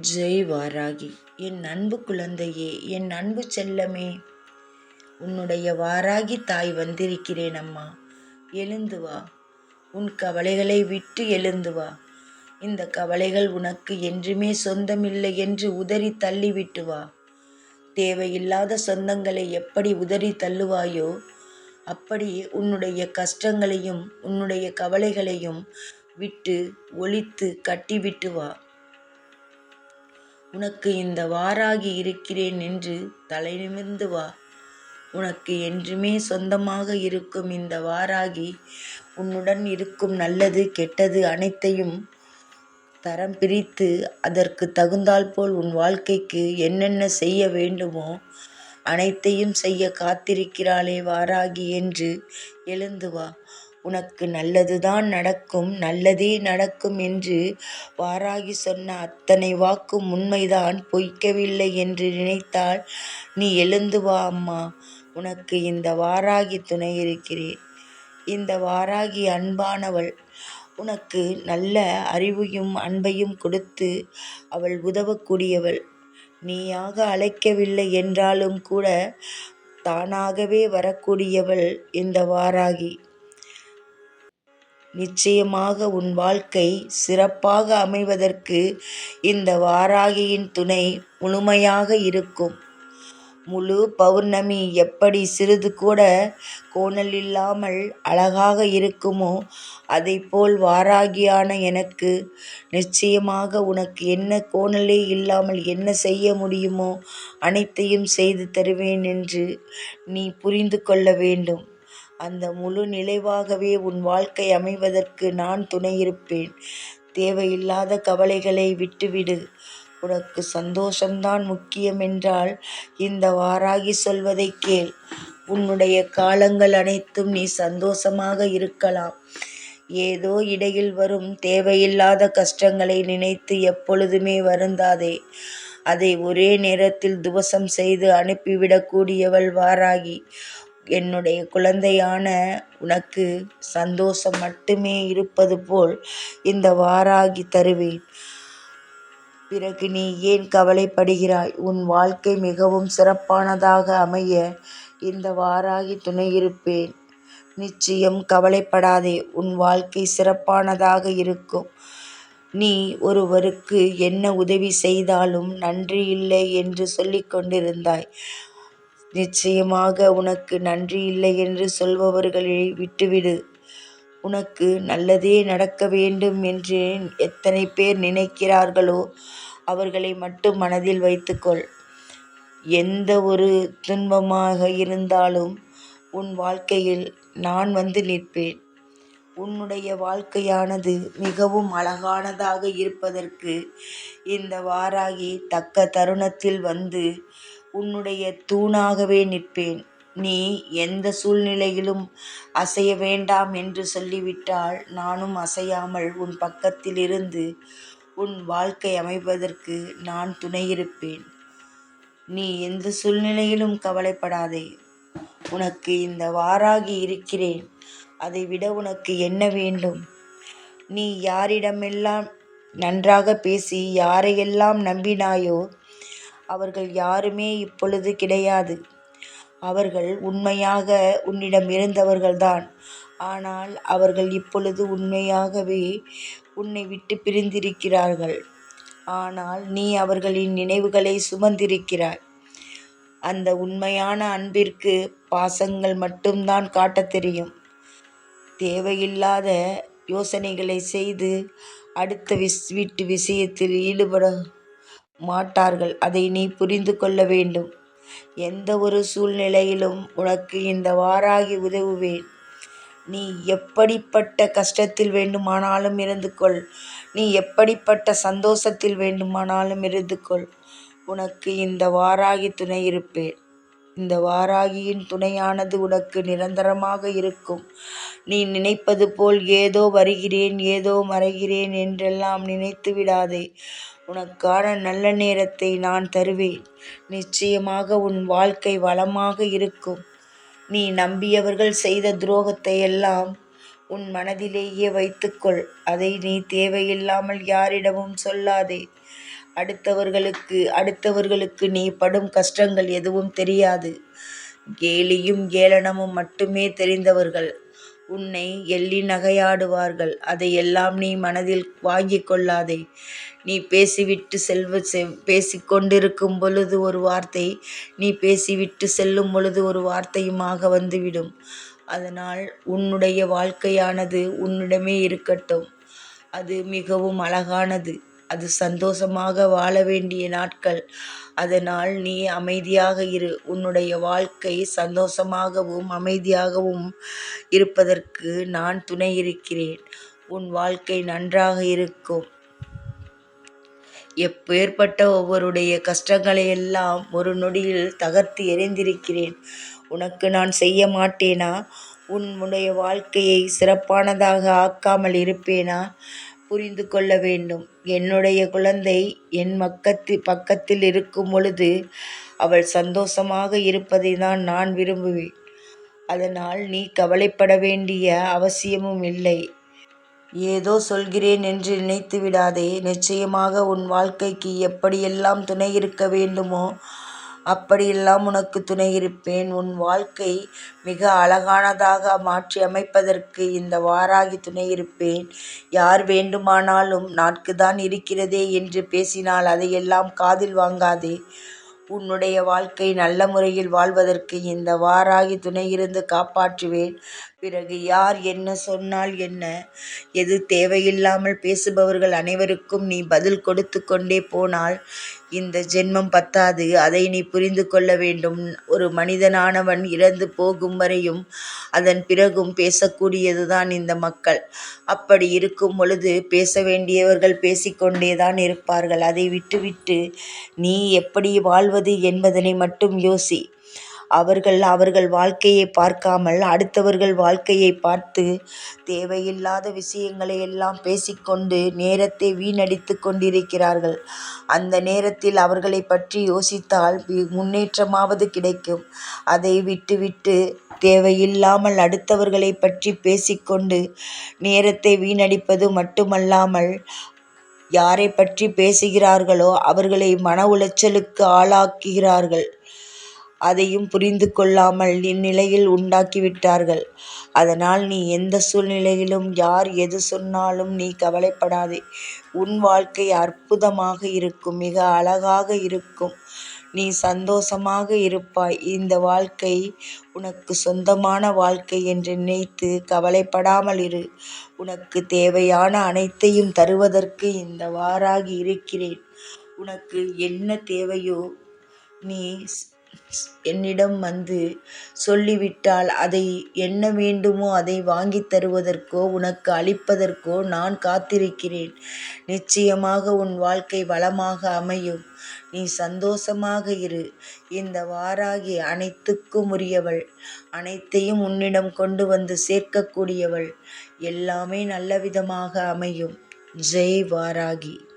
ஜெய் வாராகி என் அன்பு குழந்தையே என் அன்பு செல்லமே. உன்னுடைய வாராகி தாய் வந்திருக்கிறேன் அம்மா. எழுந்து வா. உன் கவலைகளை விட்டு எழுந்து வா. இந்த கவலைகள் உனக்கு என்றுமே சொந்தமில்லை என்று உதறி தள்ளிவிட்டு வா. தேவையில்லாத சொந்தங்களை எப்படி உதறி தள்ளுவாயோ அப்படி உன்னுடைய கஷ்டங்களையும் உன்னுடைய கவலைகளையும் விட்டு ஒழித்து கட்டிவிட்டு வா. உனக்கு இந்த வாராகி இருக்கிறேன் என்று தலை நிமிர்ந்து வா. உனக்கு என்றுமே சொந்தமாக இருக்கும் இந்த வாராகி உன்னுடன் இருக்கும் நல்லது கெட்டது அனைத்தையும் தரம் பிரித்து அதற்கு தகுந்தால் போல் உன் வாழ்க்கைக்கு என்னென்ன செய்ய வேண்டுமோ அனைத்தையும் செய்ய காத்திருக்கிறாளே வாராகி என்று எழுந்து வா. உனக்கு நல்லதுதான் நடக்கும் நல்லதே நடக்கும் என்று வாராகி சொன்ன அத்தனை வாக்கும் உண்மைதான் பொய்க்கவில்லை என்று நினைத்தால் நீ எழுந்து வா அம்மா உனக்கு இந்த வாராகி துணை இருக்கிறேன். இந்த வாராகி அன்பானவள் உனக்கு நல்ல அறிவையும் அன்பையும் கொடுத்து அவள் உதவக்கூடியவள். நீயாக அழைக்கவில்லை என்றாலும் கூட தானாகவே வரக்கூடியவள் இந்த வாராகி. நிச்சயமாக உன் வாழ்க்கை சிறப்பாக அமைவதற்கு இந்த வாராகியின் துணை முழுமையாக இருக்கும். முழு பௌர்ணமி எப்படி சிறிது கூட கோணல் இல்லாமல் அழகாக இருக்குமோ போல் வாராகியான எனக்கு நிச்சயமாக உனக்கு என்ன கோணலே இல்லாமல் என்ன செய்ய முடியுமோ அனைத்தையும் செய்து தருவேன் என்று நீ புரிந்து கொள்ள வேண்டும். அந்த முழு நிலைவாகவே உன் வாழ்க்கை அமைவதற்கு நான் துணையிருப்பேன். தேவையில்லாத கவலைகளை விட்டுவிடு. உனக்கு சந்தோஷம்தான் முக்கியமென்றால் இந்த வாராகி சொல்வதைக் கேள். உன்னுடைய காலங்கள் அனைத்தும் நீ சந்தோஷமாக இருக்கலாம். ஏதோ இடையில் வரும் தேவையில்லாத கஷ்டங்களை நினைத்து எப்பொழுதுமே வருந்தாதே. அதை ஒரே நேரத்தில் துவசம் செய்து அனுப்பிவிடக்கூடியவள் வாராகி. என்னுடைய குழந்தையான உனக்கு சந்தோஷம் மட்டுமே இருப்பது போல் இந்த வாராகி தருவேன். பிறகு நீ ஏன் கவலைப்படுகிறாய்? உன் வாழ்க்கை மிகவும் சிறப்பானதாக அமைய இந்த வாராகி துணை இருப்பேன். நிச்சயம் கவலைப்படாதே உன் வாழ்க்கை சிறப்பானதாக இருக்கும். நீ ஒருவருக்கு என்ன உதவி செய்தாலும் நன்றி இல்லை என்று சொல்லிக் கொண்டிருந்தாய். நிச்சயமாக உனக்கு நன்றி இல்லை என்று சொல்பவர்களை விட்டுவிடு. உனக்கு நல்லதே நடக்க வேண்டும் என்று எத்தனை பேர் நினைக்கிறார்களோ அவர்களை மட்டும் மனதில் வைத்துக்கொள். எந்த ஒரு துன்பமாக இருந்தாலும் உன் வாழ்க்கையில் நான் வந்து நிற்பேன். உன்னுடைய வாழ்க்கையானது மிகவும் அழகானதாக இருப்பதற்கு இந்த வாராகி தக்க தருணத்தில் வந்து உன்னுடைய தூணாகவே நிற்பேன். நீ எந்த சூழ்நிலையிலும் அசைய வேண்டாம் என்று சொல்லிவிட்டால் நானும் அசையாமல் உன் பக்கத்தில் இருந்து உன் வாழ்க்கை அமைவதற்கு நான் துணையிருப்பேன். நீ எந்த சூழ்நிலையிலும் கவலைப்படாதே. உனக்கு இந்த வாராகி இருக்கிறேன். அதை விட உனக்கு என்ன வேண்டும்? நீ யாரிடமெல்லாம் நன்றாக பேசி யாரையெல்லாம் நம்பினாயோ அவர்கள் யாருமே இப்பொழுது கிடையாது. அவர்கள் உண்மையாக உன்னிடம் இருந்தவர்கள்தான். ஆனால் அவர்கள் இப்பொழுது உண்மையாகவே உன்னை விட்டு பிரிந்திருக்கிறார்கள். ஆனால் நீ அவர்களின் நினைவுகளை சுமந்திருக்கிறாய். அந்த உண்மையான அன்பிற்கு பாசங்கள் மட்டும்தான் காட்டத் தெரியும். தேவையில்லாத யோசனைகளை செய்து அடுத்த விஸ் வீட்டு விஷயத்தில் ஈடுபட மாட்டார்கள் அதை நீ புரிந்து கொள்ள வேண்டும். எந்த ஒரு சூழ்நிலையிலும் உனக்கு இந்த வாராகி உதவுவேன். நீ எப்படிப்பட்ட கஷ்டத்தில் வேண்டுமானாலும் இருந்து கொள். நீ எப்படிப்பட்ட சந்தோஷத்தில் வேண்டுமானாலும் இருந்து கொள். உனக்கு இந்த வாராகி துணை இருப்பேன். இந்த வாராகியின் துணையானது உனக்கு நிரந்தரமாக இருக்கும். நீ நினைப்பது போல் ஏதோ வருகிறேன் ஏதோ மறைகிறேன் என்றெல்லாம் நினைத்து விடாதே. உனக்கான நல்ல நேரத்தை நான் தருவேன். நிச்சயமாக உன் வாழ்க்கை வளமாக இருக்கும். நீ நம்பியவர்கள் செய்த துரோகத்தை எல்லாம் உன் மனதிலேயே வைத்துக்கொள். அதை நீ தேவையில்லாமல் யாரிடமும் சொல்லாதே. அடுத்தவர்களுக்கு அடுத்தவர்களுக்கு நீ படும் கஷ்டங்கள் எதுவும் தெரியாது கேலியும் ஏளனமும் மட்டுமே தெரிந்தவர்கள் உன்னை எள்ளி நகையாடுவார்கள். அதையெல்லாம் நீ மனதில் வாங்கிக் கொள்ளாதே. நீ பேசிவிட்டு செல்வ செ- பேசிக்கொண்டிருக்கும் பொழுது ஒரு வார்த்தை நீ பேசிவிட்டு செல்லும் பொழுது ஒரு வார்த்தையுமாக வந்துவிடும். அதனால் உன்னுடைய வாழ்க்கையானது உன்னிடமே இருக்கட்டும். அது மிகவும் அழகானது. அது சந்தோஷமாக வாழ வேண்டிய நாட்கள். அதனால் நீ அமைதியாக இரு. உன்னுடைய வாழ்க்கை சந்தோஷமாகவும் அமைதியாகவும் இருப்பதற்கு நான் துணை இருக்கிறேன். உன் வாழ்க்கை நன்றாக இருக்கும். எப்பேற்பட்ட ஒவ்வொருடைய கஷ்டங்களை எல்லாம் ஒரு நொடியில் தகர்த்து எறிந்திருக்கிறேன். உனக்கு நான் செய்ய மாட்டேனா? உன்னுடைய வாழ்க்கையை சிறப்பானதாக ஆக்காமல் இருப்பேனா? புரிந்து கொள்ள வேண்டும். என்னுடைய குழந்தை என் மக்கத்து பக்கத்தில் இருக்கும் பொழுது அவள் சந்தோஷமாக இருப்பதை தான் நான் விரும்புவேன். அதனால் நீ கவலைப்பட வேண்டிய அவசியமும் இல்லை. ஏதோ சொல்கிறேன் என்று நினைத்து விடாதே நிச்சயமாக உன் வாழ்க்கைக்கு எப்படியெல்லாம் துணை இருக்க வேண்டுமோ அப்படியெல்லாம் உனக்கு துணை இருப்பேன். உன் வாழ்க்கை மிக அழகானதாக மாற்றி அமைப்பதற்கு இந்த வாராகி துணை இருப்பேன். யார் வேண்டுமானாலும் நாட்கு தான் இருக்கிறதே என்று பேசினால் அதையெல்லாம் காதில் வாங்காதே. உன்னுடைய வாழ்க்கை நல்ல முறையில் வாழ்வதற்கு இந்த வாராகி துணை இருந்து காப்பாற்றுவேன். பிறகு யார் என்ன சொன்னால் என்ன? எது தேவையில்லாமல் பேசுபவர்கள் அனைவருக்கும் நீ பதில் கொடுத்து கொண்டே போனால் இந்த ஜென்மம் பத்தாது. அதை நீ புரிந்து கொள்ள வேண்டும். ஒரு மனிதனானவன் இறந்து போகும் வரையும் அதன் பிறகும் பேசக்கூடியதுதான் இந்த மக்கள். அப்படி இருக்கும் பொழுது பேச வேண்டியவர்கள் பேசிக்கொண்டே தான் இருப்பார்கள். அதை விட்டுவிட்டு நீ எப்படி வாழ்வது என்பதனை மட்டும் யோசி. அவர்கள் அவர்கள் வாழ்க்கையை பார்க்காமல் அடுத்தவர்கள் வாழ்க்கையை பார்த்து தேவையில்லாத விஷயங்களை எல்லாம் பேசிக்கொண்டு நேரத்தை வீணடித்து கொண்டிருக்கிறார்கள். அந்த நேரத்தில் அவர்களை பற்றி யோசித்தால் முன்னேற்றமாவது கிடைக்கும். அதை விட்டுவிட்டு தேவையில்லாமல் அடுத்தவர்களை பற்றி பேசிக்கொண்டு நேரத்தை வீணடிப்பது மட்டுமல்லாமல் யாரை பற்றி பேசுகிறார்களோ அவர்களை மன உளைச்சலுக்கு ஆளாக்குகிறார்கள். அதையும் புரிந்து கொள்ளாமல் இந்நிலையில் உண்டாக்கிவிட்டார்கள். அதனால் நீ எந்த சூழ்நிலையிலும் யார் எது சொன்னாலும் நீ கவலைப்படாதே. உன் வாழ்க்கை அற்புதமாக இருக்கும் மிக அழகாக இருக்கும். நீ சந்தோஷமாக இருப்பாய். இந்த வாழ்க்கை உனக்கு சொந்தமான வாழ்க்கை என்று நினைத்து கவலைப்படாமல் இரு. உனக்கு தேவையான அனைத்தையும் தருவதற்கு இந்த வாராகி இருக்கிறேன். உனக்கு என்ன தேவையோ நீ என்னிடம் வந்து சொல்லிவிட்டால் அதை என்ன வேண்டுமோ அதை வாங்கித் தருவதற்கோ உனக்கு அளிப்பதற்கோ நான் காத்திருக்கிறேன். நிச்சயமாக உன் வாழ்க்கை வளமாக அமையும். நீ சந்தோஷமாக இரு. இந்த வாராகி அனைத்துக்கும் உரியவள். அனைத்தையும் உன்னிடம் கொண்டு வந்து சேர்க்கக்கூடியவள். எல்லாமே நல்ல விதமாக அமையும். ஜெய் வாராகி.